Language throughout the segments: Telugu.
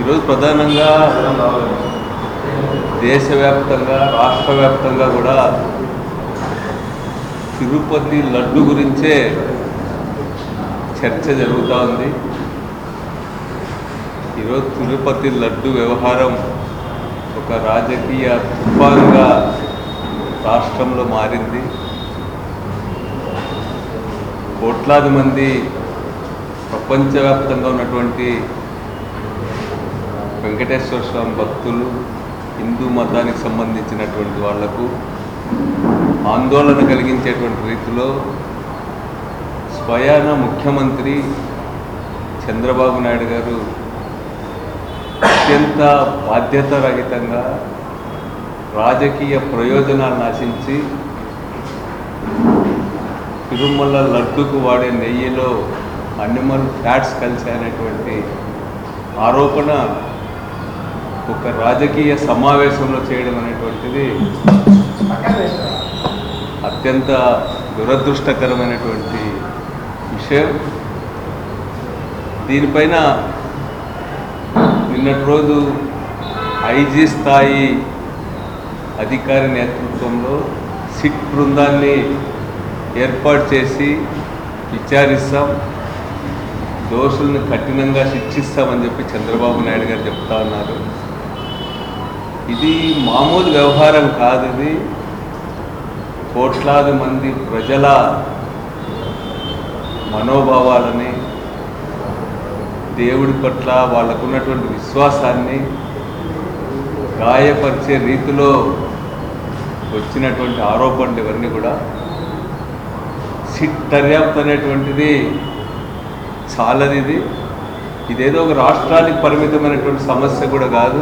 ఈరోజు ప్రధానంగా దేశవ్యాప్తంగా రాష్ట్ర వ్యాప్తంగా కూడా తిరుపతి లడ్డు గురించే చర్చ జరుగుతూ ఉంది. ఈరోజు తిరుపతి లడ్డు వ్యవహారం ఒక రాజకీయ తుఫానుగా రాష్ట్రంలో మారింది. కోట్లాది మంది ప్రపంచవ్యాప్తంగా ఉన్నటువంటి వెంకటేశ్వర స్వామి భక్తులు హిందూ మతానికి సంబంధించినటువంటి వాళ్ళకు ఆందోళన కలిగించేటువంటి రీతిలో స్వయాన ముఖ్యమంత్రి చంద్రబాబు నాయుడు గారు అత్యంత బాధ్యతారహితంగా రాజకీయ ప్రయోజనాలను ఆశించి తిరుమల లడ్డుకు వాడే నెయ్యిలో అనిమల్ ఫ్యాట్స్ కలిసాయనేటువంటి ఆరోపణ ఒక రాజకీయ సమావేశంలో చేయడం అనేటువంటిది అత్యంత దురదృష్టకరమైనటువంటి విషయం. దీనిపైన నిన్నటి రోజు ఐజీ స్థాయి అధికారి నేతృత్వంలో సిట్ బృందాన్ని ఏర్పాటు చేసి విచారిస్తాం. దోషుల్ని కఠినంగా శిక్షిస్తామని చెప్పి చంద్రబాబు నాయుడు గారు చెప్తా ఉన్నారు. ఇది మామూలు వ్యవహారం కాదు ఇది. కోట్లాది మంది ప్రజల మనోభావాలని దేవుడి పట్ల వాళ్ళకున్నటువంటి విశ్వాసాన్ని గాయపరిచే రీతిలో వచ్చినటువంటి ఆరోపణలు ఇవన్నీ కూడా సిట్ దర్యాప్తు అనేటువంటిది చాలది ఇది ఇదేదో ఒక రాష్ట్రానికి పరిమితమైనటువంటి సమస్య కూడా కాదు.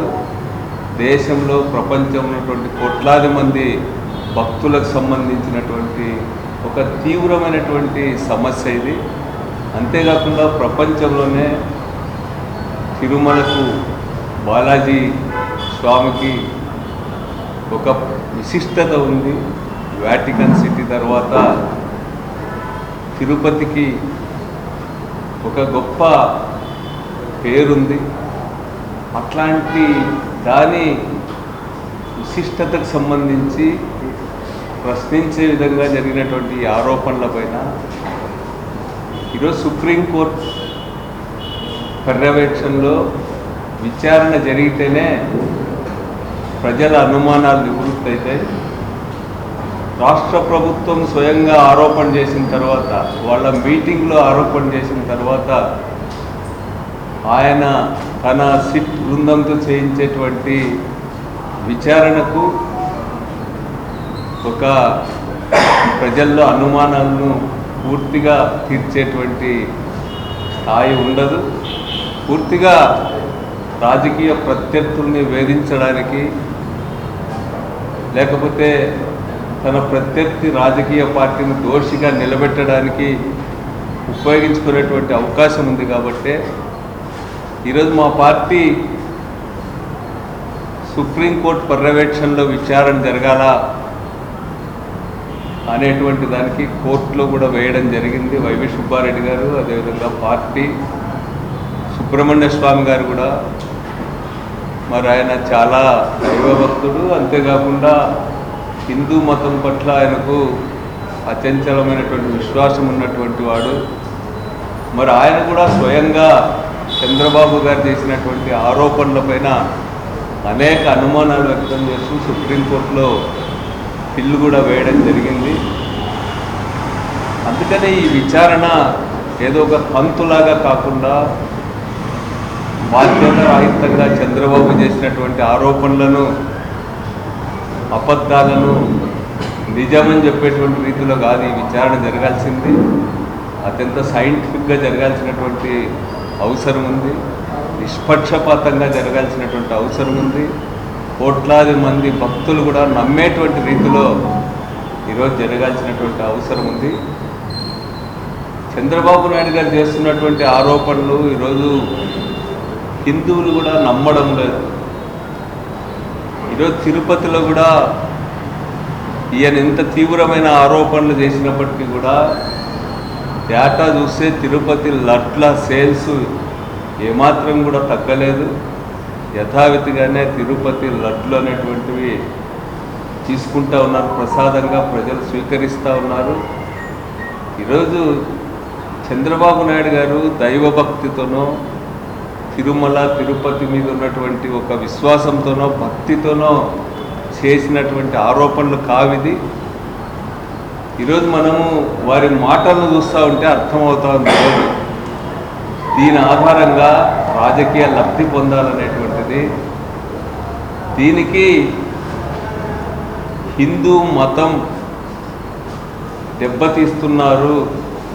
దేశంలో ప్రపంచంలో ఉన్నటువంటి కోట్లాది మంది భక్తులకు సంబంధించినటువంటి ఒక తీవ్రమైనటువంటి సమస్య ఇది. అంతేకాకుండా ప్రపంచంలోనే తిరుమలకు బాలాజీ స్వామికి ఒక విశిష్టత ఉంది. వాటికన్ సిటీ తర్వాత తిరుపతికి ఒక గొప్ప పేరుంది. అట్లాంటి దాని విశిష్టతకు సంబంధించి ప్రశ్నించే విధంగా జరిగినటువంటి ఆరోపణల ఆరోపణలపైన ఈరోజు సుప్రీంకోర్టు పర్యవేక్షణలో విచారణ జరిగితేనే ప్రజల అనుమానాలు నివృత్తి అవుతాయి రాష్ట్ర ప్రభుత్వం స్వయంగా ఆరోపణ చేసిన తర్వాత వాళ్ళ మీటింగ్లో ఆరోపణ చేసిన తర్వాత ఆయన తన సిట్ బృందంతో చేయించేటువంటి విచారణకు ఒక ప్రజల్లో అనుమానాలను పూర్తిగా తీర్చేటువంటి స్థాయి ఉండదు. పూర్తిగా రాజకీయ ప్రత్యర్థుల్ని వేధించడానికి లేకపోతే తన ప్రత్యర్థి రాజకీయ పార్టీని దోషిగా నిలబెట్టడానికి ఉపయోగించుకునేటువంటి అవకాశం ఉంది కాబట్టి ఈరోజు మా పార్టీ సుప్రీంకోర్టు పర్యవేక్షణలో విచారణ జరగాల అనేటువంటి దానికి కోర్టులో కూడా వేయడం జరిగింది. వైవి సుబ్బారెడ్డి గారు అదేవిధంగా పార్టీ సుబ్రహ్మణ్య స్వామి గారు కూడా మరి ఆయన చాలా దైవభక్తుడు. అంతేకాకుండా హిందూ మతం పట్ల ఆయనకు అచంచలమైనటువంటి విశ్వాసం ఉన్నటువంటి వాడు. మరి ఆయన కూడా స్వయంగా చంద్రబాబు గారు చేసినటువంటి ఆరోపణలపైన అనేక అనుమానాలు వ్యక్తం చేస్తూ సుప్రీంకోర్టులో పిల్లు కూడా వేయడం జరిగింది. అందుకనే ఈ విచారణ ఏదో ఒక పంతులాగా కాకుండా బాధ్యత రాహిత్యంగా చంద్రబాబు చేసినటువంటి ఆరోపణలను అబద్ధాలను నిజమని చెప్పేటువంటి రీతిలో కాదు ఈ విచారణ జరగాల్సింది. అత్యంత సైంటిఫిక్గా జరగాల్సినటువంటి అవసరం ఉంది నిష్పక్షపాతంగా జరగాల్సినటువంటి అవసరం ఉంది కోట్లాది మంది భక్తులు కూడా నమ్మేటువంటి రీతిలో ఈరోజు జరగాల్సినటువంటి అవసరం ఉంది చంద్రబాబు నాయుడు గారు చేస్తున్నటువంటి ఆరోపణలు ఈరోజు హిందువులు కూడా నమ్మడం లేదు. ఈరోజు తిరుపతిలో కూడా ఈయన ఎంత తీవ్రమైన ఆరోపణలు చేసినప్పటికీ కూడా డేటా చూస్తే తిరుపతి లట్ల సేల్స్ ఏమాత్రం కూడా తగ్గలేదు. యథావిధిగానే తిరుపతి లడ్లు అనేటువంటివి తీసుకుంటా ఉన్నారు. ప్రసాదంగా ప్రజలు స్వీకరిస్తూ ఉన్నారు. ఈరోజు చంద్రబాబు నాయుడు గారు దైవభక్తితోనో తిరుమల తిరుపతి మీద ఉన్నటువంటి ఒక విశ్వాసంతోనో భక్తితోనో చేసినటువంటి ఆరోపణలు కావిది. ఈరోజు మనము వారి మాటలను చూస్తూ ఉంటే అర్థమవుతా ఉంది దీని ఆధారంగా రాజకీయ లబ్ధి పొందాలనేటువంటిది. దీనికి హిందూ మతం దెబ్బతీస్తున్నారు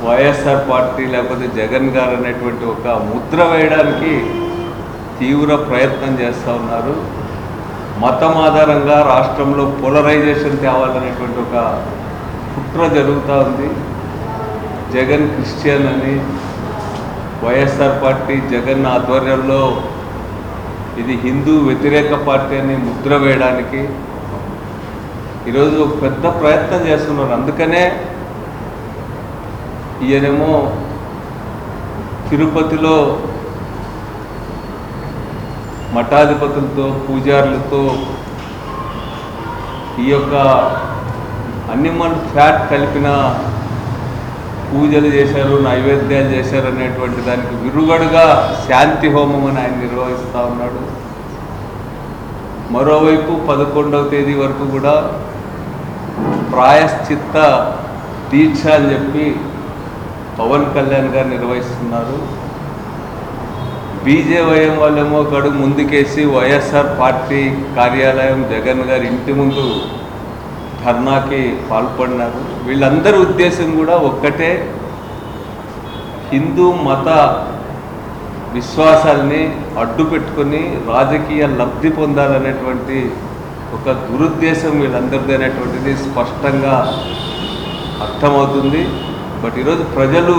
వైఎస్ఆర్ పార్టీ లేకపోతే జగన్ గారు అనేటువంటి ఒక ముద్ర వేయడానికి తీవ్ర ప్రయత్నం చేస్తూ ఉన్నారు. మతం ఆధారంగా రాష్ట్రంలో పోలరైజేషన్ తేవాలనేటువంటి ఒక కుట్ర జరుగుతూ ఉంది. జగన్ క్రిస్టియన్ అని వైఎస్ఆర్ పార్టీ జగన్ ఆధ్వర్యంలో ఇది హిందూ వ్యతిరేక పార్టీ అని ముద్ర వేయడానికి ఈరోజు ఒక పెద్ద ప్రయత్నం చేస్తున్నారు. అందుకనే ఈయనేమో తిరుపతిలో మఠాధిపతులతో పూజారులతో ఈ యొక్క అనిమల్ ఫ్యాట్ కలిపిన పూజలు చేశారు నైవేద్యాలు చేశారు అనేటువంటి దానికి విరుగడుగా శాంతి హోమం అని ఆయన నిర్వహిస్తూ ఉన్నాడు. మరోవైపు పదకొండవ తేదీ వరకు కూడా ప్రాయశ్చిత్త దీక్ష అని చెప్పి పవన్ కళ్యాణ్ గారు నిర్వహిస్తున్నారు. బీజేవైఎం వాళ్ళేమో గడుగు ముందుకేసి వైఎస్ఆర్ పార్టీ కార్యాలయం జగన్ గారి ఇంటి ముందు ధర్నాకి పాల్పడినారు. వీళ్ళందరి ఉద్దేశం కూడా ఒక్కటే హిందూ మత విశ్వాసాల్ని అడ్డు పెట్టుకొని రాజకీయ లబ్ధి పొందాలనేటువంటి ఒక దురుద్దేశం వీళ్ళందరిది అనేటువంటిది స్పష్టంగా అర్థమవుతుంది. బట్ ఈరోజు ప్రజలు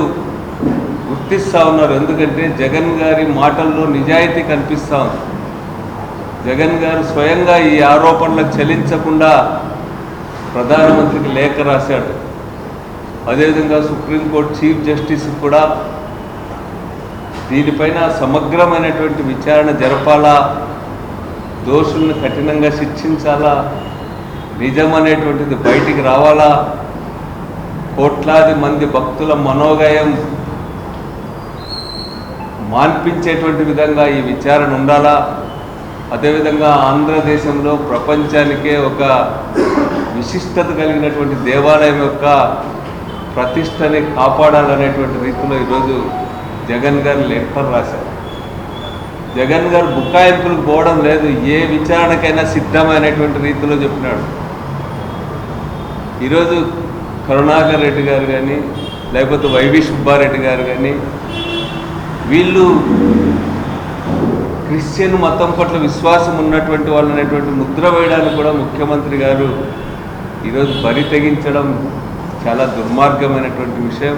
గుర్తిస్తూ ఉన్నారు. ఎందుకంటే జగన్ గారి మాటల్లో నిజాయితీ కనిపిస్తూ ఉంది. జగన్ గారు స్వయంగా ఈ ఆరోపణలకు చెల్లించకుండా ప్రధానమంత్రికి లేఖ రాశాడు. అదేవిధంగా సుప్రీంకోర్టు చీఫ్ జస్టిస్ కూడా దీనిపైన సమగ్రమైనటువంటి విచారణ జరపాలా దోషుల్ని కఠినంగా శిక్షించాలా నిజం అనేటువంటిది బయటికి రావాలా కోట్లాది మంది భక్తుల మనోగయం మాన్పించేటువంటి విధంగా ఈ విచారణ ఉండాలా? అదేవిధంగా ఆంధ్రదేశంలో ప్రపంచానికే ఒక విశిష్టత కలిగినటువంటి దేవాలయం యొక్క ప్రతిష్టని కాపాడాలనేటువంటి రీతిలో ఈరోజు జగన్ గారు లెటర్ రాశారు. జగన్ గారు బుక్కాయింపులకు పోవడం లేదు ఏ విచారణకైనా సిద్ధమైనటువంటి రీతిలో చెప్పినాడు. ఈరోజు కరుణాకర్ రెడ్డి గారు కానీ లేకపోతే వైవి సుబ్బారెడ్డి గారు కానీ వీళ్ళు క్రిస్టియన్ మతం పట్ల విశ్వాసం ఉన్నటువంటి వాళ్ళు అనేటువంటి ముద్ర వేయడానికి కూడా ముఖ్యమంత్రి గారు ఈరోజు బరి తెగించడం చాలా దుర్మార్గమైనటువంటి విషయం.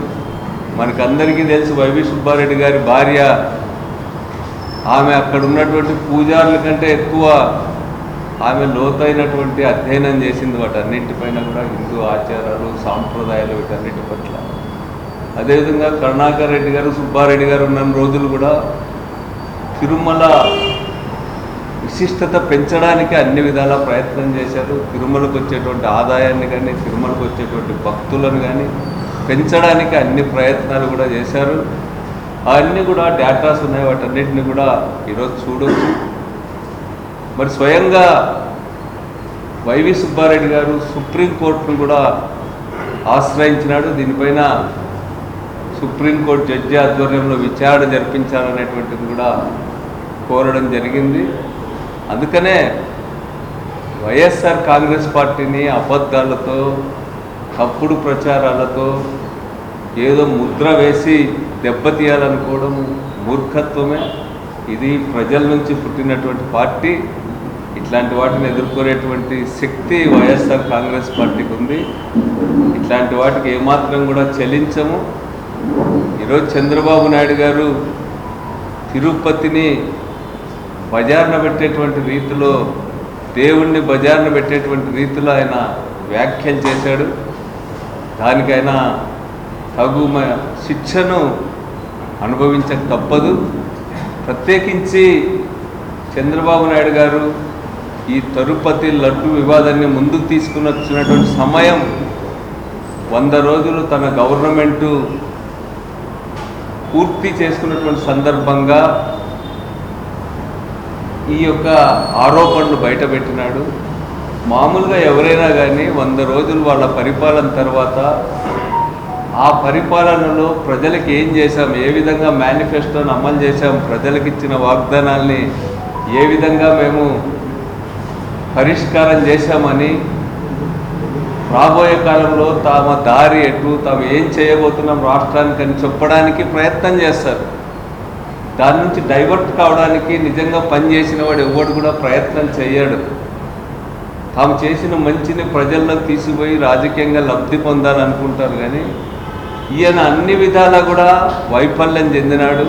మనకందరికీ తెలుసు వైవి సుబ్బారెడ్డి గారి భార్య. ఆమె అక్కడ ఉన్నటువంటి పూజారుల కంటే ఎక్కువ ఆమె లోతైనటువంటి అధ్యయనం చేసింది వాటన్నింటిపైన కూడా హిందూ ఆచారాలు సాంప్రదాయాలు వీటన్నిటి పట్ల. అదేవిధంగా కరుణాకర్ రెడ్డి గారు సుబ్బారెడ్డి గారు ఉన్న రోజులు కూడా తిరుమల విశిష్టత పెంచడానికి అన్ని విధాల ప్రయత్నం చేశారు. తిరుమలకు వచ్చేటువంటి ఆదాయాన్ని కానీ తిరుమలకు వచ్చేటువంటి భక్తులను కానీ పెంచడానికి అన్ని ప్రయత్నాలు కూడా చేశారు. అవన్నీ కూడా డేటాస్ ఉన్నాయి. వాటన్నిటిని కూడా ఈరోజు చూడవచ్చు మరి స్వయంగా వైవి సుబ్బారెడ్డి గారు సుప్రీంకోర్టును కూడా ఆశ్రయించినాడు. దీనిపైన సుప్రీంకోర్టు జడ్జి ఆధ్వర్యంలో విచారణ జరిపించాలనేటువంటిది కూడా కోరడం జరిగింది. అందుకనే వైఎస్ఆర్ కాంగ్రెస్ పార్టీని అబద్ధాలతో తప్పుడు ప్రచారాలతో ఏదో ముద్ర వేసి దెబ్బతీయాలనుకోవడం మూర్ఖత్వమే. ఇది ప్రజల నుంచి పుట్టినటువంటి పార్టీ. ఇట్లాంటి వాటిని ఎదుర్కొనేటువంటి శక్తి వైఎస్ఆర్ కాంగ్రెస్ పార్టీకి ఉంది. ఇట్లాంటి వాటికి ఏమాత్రం కూడా చెల్లించము ఈరోజు చంద్రబాబు నాయుడు గారు తిరుపతిని బజార్న పెట్టేటువంటి రీతిలో దేవుణ్ణి బజార్న పెట్టేటువంటి రీతిలో ఆయన వ్యాఖ్యలు చేశాడు. దానికైనా తగు మ- శిక్షను అనుభవించక తప్పదు. ప్రత్యేకించి చంద్రబాబు నాయుడు గారు ఈ తరుపతి లడ్డు వివాదాన్ని ముందుకు తీసుకుని వచ్చినటువంటి సమయం వంద రోజులు తన గవర్నమెంటు పూర్తి చేసుకున్నటువంటి సందర్భంగా ఈ యొక్క ఆరోపణలు బయటపెట్టినాడు మామూలుగా ఎవరైనా కానీ వంద రోజులు వాళ్ళ పరిపాలన తర్వాత ఆ పరిపాలనలో ప్రజలకు ఏం చేశాం ఏ విధంగా మేనిఫెస్టోని అమలు చేశాం ప్రజలకు ఇచ్చిన వాగ్దానాల్ని ఏ విధంగా మేము పరిష్కారం చేశామని రాబోయే కాలంలో తమ దారి ఎటు తాము ఏం చేయబోతున్నాం రాష్ట్రానికి అని చెప్పడానికి ప్రయత్నం చేస్తారు. దాని నుంచి డైవర్ట్ కావడానికి నిజంగా పనిచేసిన వాడు ఎవడు కూడా ప్రయత్నం చేయడు. తాము చేసిన మంచిని ప్రజల్లో తీసిపోయి రాజకీయంగా లబ్ధి పొందాలనుకుంటారు కానీ ఈయన అన్ని విధాలా కూడా వైఫల్యం చెందినాడు.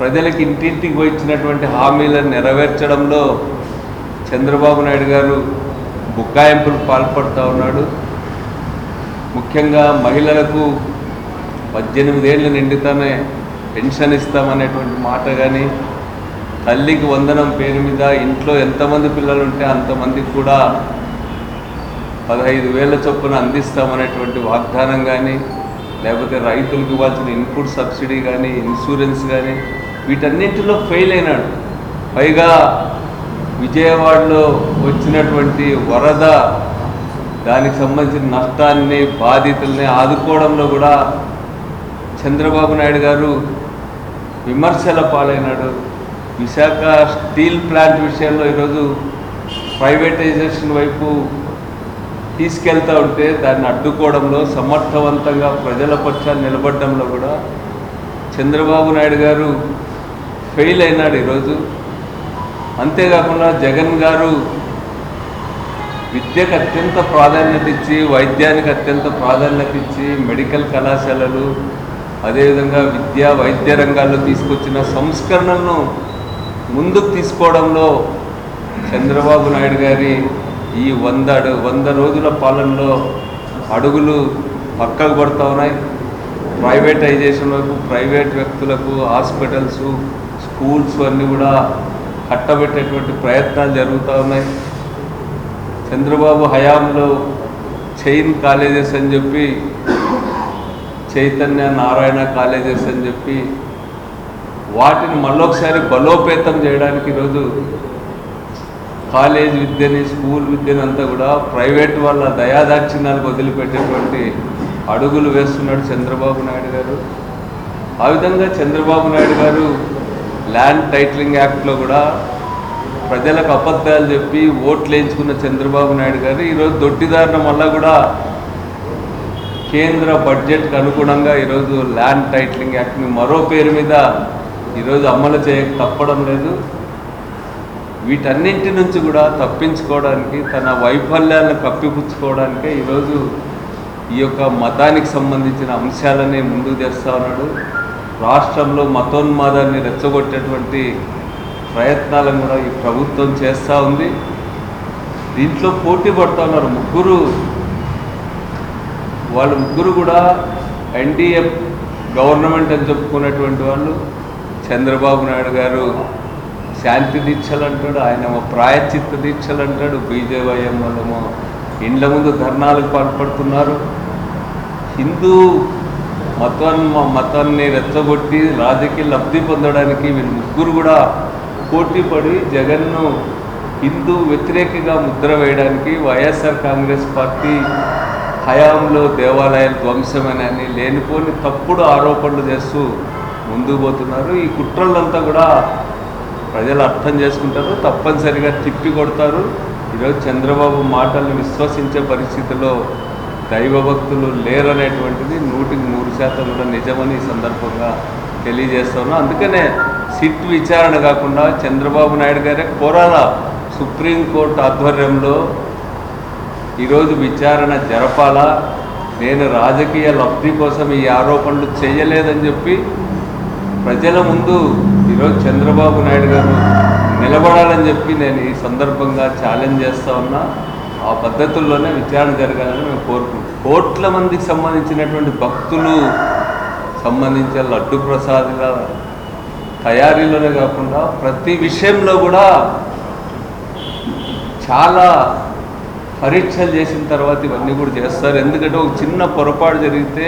ప్రజలకు ఇంటింటికి పోయి ఇచ్చినటువంటి హామీలను నెరవేర్చడంలో చంద్రబాబు నాయుడు గారు బుక్కాయింపులు పాల్పడుతూ ఉన్నాడు. ముఖ్యంగా మహిళలకు పద్దెనిమిది ఏళ్ళు నిండితేనే పెన్షన్ ఇస్తామనేటువంటి మాట కానీ తల్లికి వందనం పేరు మీద ఇంట్లో ఎంతమంది పిల్లలు ఉంటే అంతమందికి కూడా పదహైదు వేల చొప్పున అందిస్తామనేటువంటి వాగ్దానం కానీ లేకపోతే రైతులకు ఇవ్వాల్సిన ఇన్పుట్ సబ్సిడీ కానీ ఇన్సూరెన్స్ కానీ వీటన్నింటిలో ఫెయిల్ అయినాడు. పైగా విజయవాడలో వచ్చినటువంటి వరద దానికి సంబంధించిన నష్టాన్ని బాధితుల్ని ఆదుకోవడంలో కూడా చంద్రబాబు నాయుడు గారు విమర్శల పాలైనాడు. విశాఖ స్టీల్ ప్లాంట్ విషయంలో ఈరోజు ప్రైవేటైజేషన్ వైపు తీసుకెళ్తూ ఉంటే దాన్ని అడ్డుకోవడంలో సమర్థవంతంగా ప్రజల పక్షాన్ని నిలబడడంలో కూడా చంద్రబాబు నాయుడు గారు ఫెయిల్ అయినాడు ఈరోజు. అంతేకాకుండా జగన్ గారు విద్యకు అత్యంత ప్రాధాన్యత ఇచ్చి వైద్యానికి అత్యంత ప్రాధాన్యత ఇచ్చి మెడికల్ కళాశాలలు అదేవిధంగా విద్య వైద్య రంగాల్లో తీసుకొచ్చిన సంస్కరణలను ముందుకు తీసుకోవడంలో చంద్రబాబు నాయుడు గారి ఈ వంద అడు వంద రోజుల పాలనలో అడుగులు పక్కకు పడుతూ ఉన్నాయి. ప్రైవేటైజేషన్ వైపు ప్రైవేట్ వ్యక్తులకు హాస్పిటల్స్ స్కూల్స్ అన్నీ కూడా కట్టబెట్టేటువంటి ప్రయత్నాలు జరుగుతూ ఉన్నాయి. చంద్రబాబు హయాంలో చైన్ కాలేజెస్ అని చెప్పి చైతన్య నారాయణ కాలేజెస్ అని చెప్పి వాటిని మళ్ళొకసారి బలోపేతం చేయడానికి ఈరోజు కాలేజ్ విద్యని స్కూల్ విద్యని అంతా కూడా ప్రైవేట్ వాళ్ళ దయాదాక్షిణ్యాలకు వదిలిపెట్టేటువంటి అడుగులు వేస్తున్నాడు చంద్రబాబు నాయుడు గారు. ఆ విధంగా చంద్రబాబు నాయుడు గారు ల్యాండ్ టైటిలింగ్ యాక్ట్లో కూడా ప్రజలకు అబద్ధాలు చెప్పి ఓట్లు వేయించుకున్న చంద్రబాబు నాయుడు గారు ఈరోజు దొడ్డిదారిన వల్ల కూడా కేంద్ర బడ్జెట్కి అనుగుణంగా ఈరోజు ల్యాండ్ టైటిలింగ్ యాక్ట్ని మరో పేరు మీద ఈరోజు అమలు చేయ తప్పడం లేదు. వీటన్నింటి నుంచి కూడా తప్పించుకోవడానికి తన వైఫల్యాలను కప్పిపుచ్చుకోవడానికే ఈరోజు ఈ యొక్క మతానికి సంబంధించిన అంశాలనే ముందుకు తెస్తా ఉన్నాడు. రాష్ట్రంలో మతోన్మాదాన్ని రెచ్చగొట్టేటువంటి ప్రయత్నాలను కూడా ఈ ప్రభుత్వం చేస్తూ ఉంది. దీంట్లో పోటీ పడుతున్నారు ముగ్గురు వాళ్ళు ముగ్గురు కూడా ఎన్డీఏ గవర్నమెంట్ అని చెప్పుకునేటువంటి వాళ్ళు. చంద్రబాబు నాయుడు గారు శాంతి దీక్షలు అంటాడు ఆయన ప్రాయచిత్త దీక్షలు అంటాడు. బీజేవైఎం వాళ్ళేమో ఇండ్ల ముందు ధర్నాలకు పాల్పడుతున్నారు. హిందూ మతాన్ని మతాన్ని రెచ్చగొట్టి రాజకీయ లబ్ధి పొందడానికి వీళ్ళు ముగ్గురు కూడా పోటీపడి జగన్ను హిందూ వ్యతిరేకంగా ముద్ర వేయడానికి వైఎస్ఆర్ కాంగ్రెస్ పార్టీ హయాంలో దేవాలయాలు ధ్వంసమేనని లేనిపోని తప్పుడు ఆరోపణలు చేస్తూ ముందుకు పోతున్నారు. ఈ కుట్రలంతా కూడా ప్రజలు అర్థం చేసుకుంటారు తప్పనిసరిగా తిప్పి కొడతారు. ఈరోజు చంద్రబాబు మాటలను విశ్వసించే పరిస్థితిలో దైవభక్తులు లేరనేటువంటిది నూటికి నూరు శాతం కూడా నిజమని ఈ సందర్భంగా తెలియజేస్తాను. అందుకనే సిట్ విచారణ కాకుండా చంద్రబాబు నాయుడు గారే కోరాల సుప్రీంకోర్టు ఆధ్వర్యంలో ఈరోజు విచారణ జరపాలా? నేను రాజకీయ లబ్ధి కోసం ఈ ఆరోపణలు చేయలేదని చెప్పి ప్రజల ముందు ఈరోజు చంద్రబాబు నాయుడు గారు నిలబడాలని చెప్పి నేను ఈ సందర్భంగా ఛాలెంజ్ చేస్తా ఉన్నా. ఆ పద్ధతుల్లోనే విచారణ జరగాలని మేము కోరుకుంటాం కోట్ల మందికి సంబంధించినటువంటి భక్తులు సంబంధించిన లడ్డు ప్రసాదుల తయారీలోనే కాకుండా ప్రతి విషయంలో కూడా చాలా పరీక్షలు చేసిన తర్వాత ఇవన్నీ కూడా చేస్తారు. ఎందుకంటే ఒక చిన్న పొరపాటు జరిగితే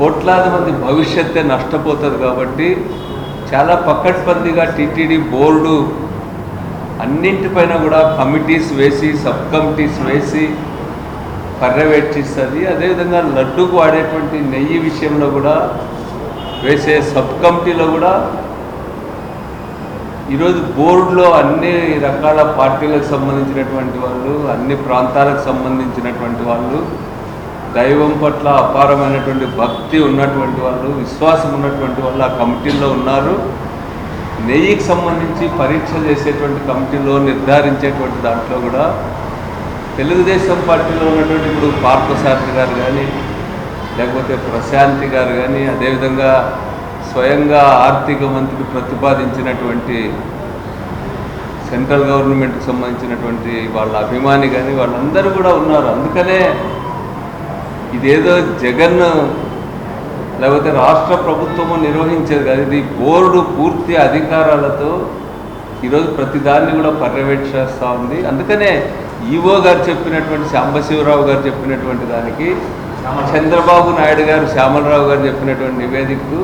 కోట్లాది మంది భవిష్యత్తే నష్టపోతుంది కాబట్టి చాలా పకడ్బందీగా టీటీడీ బోర్డు అన్నింటిపైన కూడా కమిటీస్ వేసి సబ్ కమిటీస్ వేసి పర్యవేక్షిస్తుంది. అదేవిధంగా లడ్డూకు వాడేటువంటి నెయ్యి విషయంలో కూడా వేసే సబ్ కమిటీలో కూడా ఈరోజు బోర్డులో అన్ని రకాల పార్టీలకు సంబంధించినటువంటి వాళ్ళు అన్ని ప్రాంతాలకు సంబంధించినటువంటి వాళ్ళు దైవం పట్ల అపారమైనటువంటి భక్తి ఉన్నటువంటి వాళ్ళు విశ్వాసం ఉన్నటువంటి వాళ్ళు ఆ కమిటీల్లో ఉన్నారు. నెయ్యికి సంబంధించి పరీక్ష చేసేటువంటి కమిటీలో నిర్ధారించేటువంటి దాంట్లో కూడా తెలుగుదేశం పార్టీలో ఉన్నటువంటి ఇప్పుడు పార్థసారథి గారు కానీ లేకపోతే ప్రశాంతి గారు కానీ అదేవిధంగా స్వయంగా ఆర్థిక మంత్రి ప్రతిపాదించినటువంటి సెంట్రల్ గవర్నమెంట్కి సంబంధించినటువంటి వాళ్ళ అభిమాని కానీ వాళ్ళందరూ కూడా ఉన్నారు. అందుకనే ఇదేదో జగన్ లేకపోతే రాష్ట్ర ప్రభుత్వము నిర్వహించేది కాదు. ఇది బోర్డు పూర్తి అధికారాలతో ఈరోజు ప్రతిదాన్ని కూడా పర్యవేక్షిస్తూ ఉంది. అందుకనే ఈవో గారు చెప్పినటువంటి సాంబశివరావు గారు చెప్పినటువంటి దానికి చంద్రబాబు నాయుడు గారు శ్యామలరావు గారు చెప్పినటువంటి నివేదికకు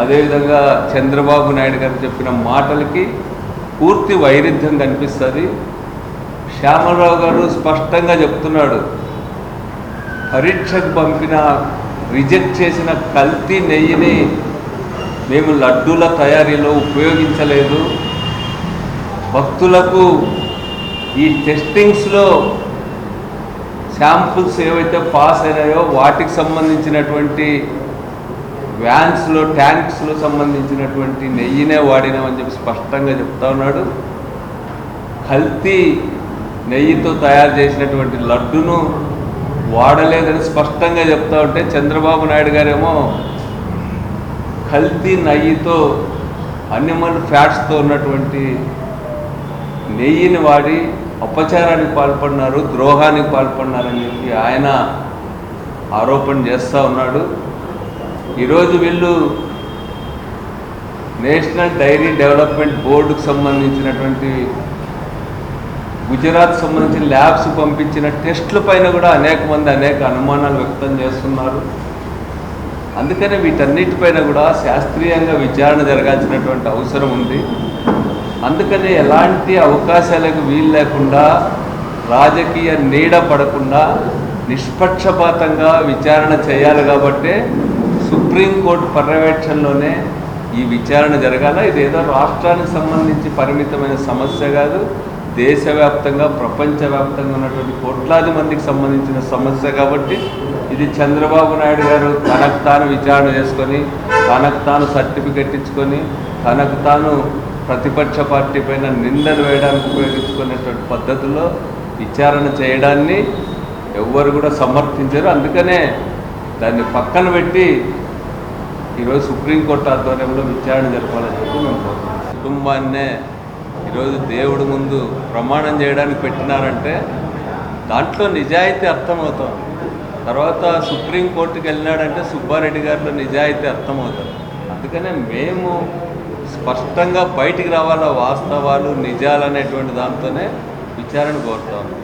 అదేవిధంగా చంద్రబాబు నాయుడు గారు చెప్పిన మాటలకి పూర్తి వైరుధ్యం కనిపిస్తుంది. శ్యామలరావు గారు స్పష్టంగా చెప్తున్నాడు. పరీక్షకు పంపిన రిజెక్ట్ చేసిన కల్తీ నెయ్యిని మేము లడ్డూల తయారీలో ఉపయోగించలేదు. భక్తులకు ఈ టెస్టింగ్స్లో శాంపుల్స్ ఏవైతే పాస్ అయినాయో వాటికి సంబంధించినటువంటి వ్యాన్స్లో ట్యాంక్స్లో సంబంధించినటువంటి నెయ్యినే వాడినామని చెప్పి స్పష్టంగా చెప్తా ఉన్నాడు. కల్తీ నెయ్యితో తయారు చేసినటువంటి లడ్డును వాడలేదని స్పష్టంగా చెప్తా ఉంటే చంద్రబాబు నాయుడు గారేమో కల్తీ నెయ్యితో అనిమల్ ఫ్యాట్స్తో ఉన్నటువంటి నెయ్యిని వాడి అపచారానికి పాల్పడినారు ద్రోహానికి పాల్పడినారని చెప్పి ఆయన ఆరోపణ చేస్తూ ఉన్నాడు. ఈరోజు వీళ్ళు నేషనల్ డైరీ డెవలప్మెంట్ బోర్డుకు సంబంధించినటువంటి గుజరాత్ సంబంధించిన ల్యాబ్స్ పంపించిన టెస్టుల పైన కూడా అనేక మంది అనేక అనుమానాలు వ్యక్తం చేస్తున్నారు. అందుకనే వీటన్నిటిపైన కూడా శాస్త్రీయంగా విచారణ జరగాల్సినటువంటి అవసరం ఉంది. అందుకనే ఎలాంటి అవకాశాలకు వీలు లేకుండా రాజకీయ నీడ పడకుండా నిష్పక్షపాతంగా విచారణ చేయాలి కాబట్టే సుప్రీంకోర్టు పర్యవేక్షణలోనే ఈ విచారణ జరగాల. ఇదేదో రాష్ట్రానికి సంబంధించి పరిమితమైన సమస్య కాదు. దేశవ్యాప్తంగా ప్రపంచవ్యాప్తంగా ఉన్నటువంటి కోట్లాది మందికి సంబంధించిన సమస్య కాబట్టి ఇది చంద్రబాబు నాయుడు గారు తనకు తాను విచారణ చేసుకొని తనకు తాను సర్టిఫికెట్ ఇచ్చుకొని తనకు తాను ప్రతిపక్ష పార్టీ పైన నిందలు వేయడానికి ఉపయోగించుకునేటువంటి పద్ధతిలో విచారణ చేయడాన్ని ఎవ్వరు కూడా సమర్థించరు. అందుకనే దాన్ని పక్కన పెట్టి ఈరోజు సుప్రీంకోర్టు ఆధ్వర్యంలో విచారణ జరపాలని చెప్పి మేము కోరుతున్నాం. కుటుంబాన్నే ఈరోజు దేవుడి ముందు ప్రమాణం చేయడానికి పెట్టినారంటే దాంట్లో నిజాయితీ అర్థమవుతుంది. తర్వాత సుప్రీంకోర్టుకి వెళ్ళినాడంటే సుబ్బారెడ్డి గారిలో నిజాయితీ అర్థమవుతుంది. అందుకనే మేము స్పష్టంగా బయటికి రావాల వాస్తవాలు నిజాలు అనేటువంటి దాంతోనే విచారణ కోరుతాం